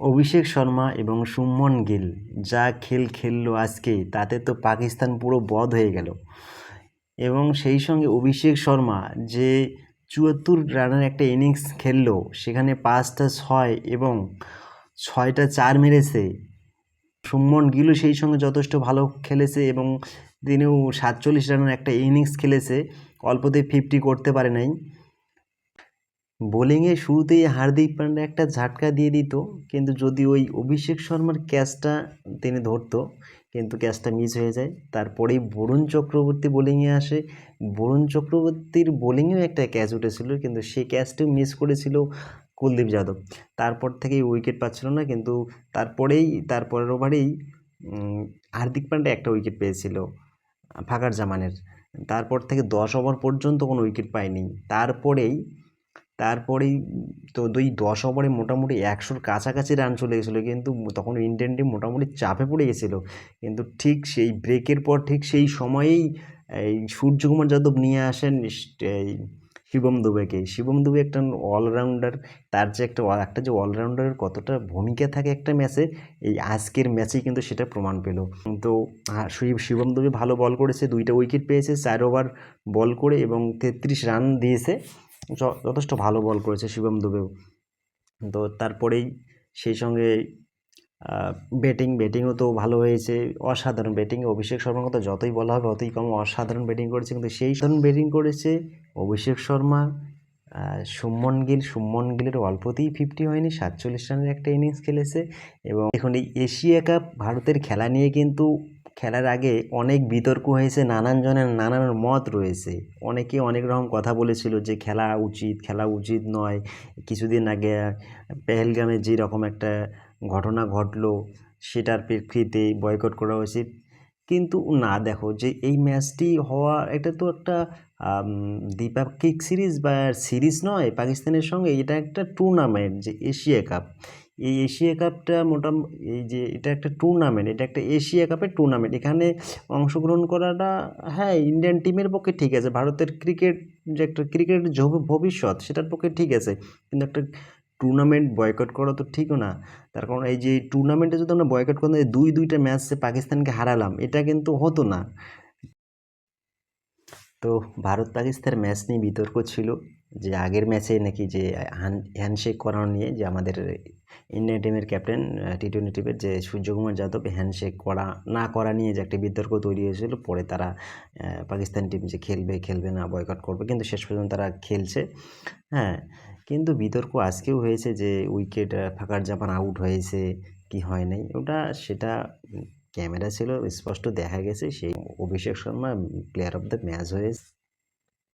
অভিষেক শর্মা এবং সুমন গিল যা খেল খেললো আজকে, তাতে তো পাকিস্তান পুরো বধ হয়ে গেল। এবং সেই সঙ্গে অভিষেক শর্মা যে চুয়াত্তর রানের একটা ইনিংস খেললো, সেখানে পাঁচটা ছয় এবং ছয়টা চার মেরেছে। সুমন গিলও সেই সঙ্গে যথেষ্ট ভালো খেলেছে এবং তিনিও সাতচল্লিশ রানের একটা ইনিংস খেলেছে অল্পতেই ফিফটি করতে পারে নাই। বোলিংয়ে শুরুতেই হার্দিক পান্ডে একটা ঝাটকা দিয়ে দিত, কিন্তু যদি ওই অভিষেক শর্মার ক্যাচটা তিনি ধরতো, কিন্তু ক্যাচটা মিস হয়ে যায়। তারপরেই বরুণ চক্রবর্তী বোলিংয়ে আসে। বরুণ চক্রবর্তীর বোলিংয়েও একটা ক্যাচ উঠেছিল, কিন্তু সেই ক্যাচটাও মিস করেছিল কুলদীপ যাদব। তারপর থেকেই উইকেট পাচ্ছিল না, কিন্তু তারপরেই, তারপরের ওভারেই হার্দিক পান্ডে একটা উইকেট পেয়েছিল ফাকার জামানের। তারপর থেকে দশ ওভার পর্যন্ত কোনো উইকেট পায়নি। তারপরেই তারপরেই তো দুই দশ ওভারে মোটামুটি একশোর কাছাকাছি রান চলে গেছিল। কিন্তু তখন ইন্ডিয়ান টিম মোটামুটি চাপে পড়ে গেছিল। কিন্তু ঠিক সেই ব্রেকের পর ঠিক সেই সময়েই এই সূর্যকুমার যাদব নিয়ে আসেন এই শিবম দুবেকে। শিবম দুবে একটা অলরাউন্ডার তার যে একটা একটা যে অলরাউন্ডারের কতটা ভূমিকা থাকে একটা ম্যাচে এই আজকের ম্যাচেই কিন্তু সেটা প্রমাণ পেল। তো শিবম দুবে ভালো বল করেছে, দুইটা উইকেট পেয়েছে, চার ওভার বল করে এবং তেত্রিশ রান দিয়েছে। যথেষ্ট ভালো বল করেছে শিবম দুবেও। তো তারপরেই সেই সঙ্গে ব্যাটিং ব্যাটিংও তো ভালো হয়েছে, অসাধারণ ব্যাটিং অভিষেক শর্মার কথা যতই বলা হবে, অতই কম অসাধারণ ব্যাটিং করেছে। কিন্তু সেই সাধারণ ব্যাটিং করেছে অভিষেক শর্মা সুমন গিল, সুমন গিলের অল্পতেই ফিফটি হয়নি, সাতচল্লিশ রানের একটা ইনিংস খেলেছে এবং এখন এই এশিয়া কাপ ভারতের খেলা নিয়ে কিন্তু খেলার আগে অনেক বিতর্ক হয়েছে, নানান জনের নানান মত রয়েছে। অনেকে অনেক রকম কথা বলেছিল যে খেলা উচিত খেলা উচিত নয়। কিছুদিন আগে পেহেলগামে যেরকম একটা ঘটনা ঘটলো, সেটার প্রেক্ষিতে বয়কট করা উচিত। কিন্তু না, দেখো যে এই ম্যাচটি হওয়া এটা তো একটা দ্বিপাক্ষিক সিরিজ বা সিরিজ নয়, পাকিস্তানের সঙ্গে এটা একটা টুর্নামেন্ট যে এশিয়া কাপ। এই এশিয়া কাপটা মোটামুটি এই যে এটা একটা টুর্নামেন্ট এটা একটা এশিয়া কাপের টুর্নামেন্ট এখানে অংশগ্রহণ করাটা হ্যাঁ ইন্ডিয়ান টিমের পক্ষে ঠিক আছে, ভারতের ক্রিকেট যে একটা ক্রিকেটের ভবিষ্যৎ, সেটার পক্ষে ঠিক আছে। কিন্তু একটা টুর্নামেন্ট বয়কট করা তো ঠিকও না। তার কারণ এই যে টুর্নামেন্টে যদি আমরা বয়কট করতে দুই দুইটা ম্যাচে পাকিস্তানকে হারালাম। এটা কিন্তু হতো না। তো ভারত পাকিস্তান ম্যাচ নিয়ে বিতর্ক ছিল যে আগের ম্যাচে নাকি যে হ্যান্ডশেক করানো নিয়ে যে আমাদের ইন্ডিয়ান টিমের ক্যাপ্টেন টি টোয়েন্টি টিমের যে সূর্যকুমার যাদব হ্যান্ডশেক করা, না করা নিয়ে যে একটা বিতর্ক তৈরি হয়েছিল, পরে তারা পাকিস্তান টিম যে খেলবে খেলবে না বয়কট করবে, কিন্তু শেষ পর্যন্ত তারা খেলছে। হ্যাঁ কিন্তু বিতর্ক আজকেও হয়েছে যে উইকেট ফাঁকার জাপান আউট হয়েছে, কি হয় নাই? ওটা সেটা ক্যামেরা ছিল, স্পষ্ট দেখা গেছে, সেই Abhishek Sharma player of the match হয়েছে।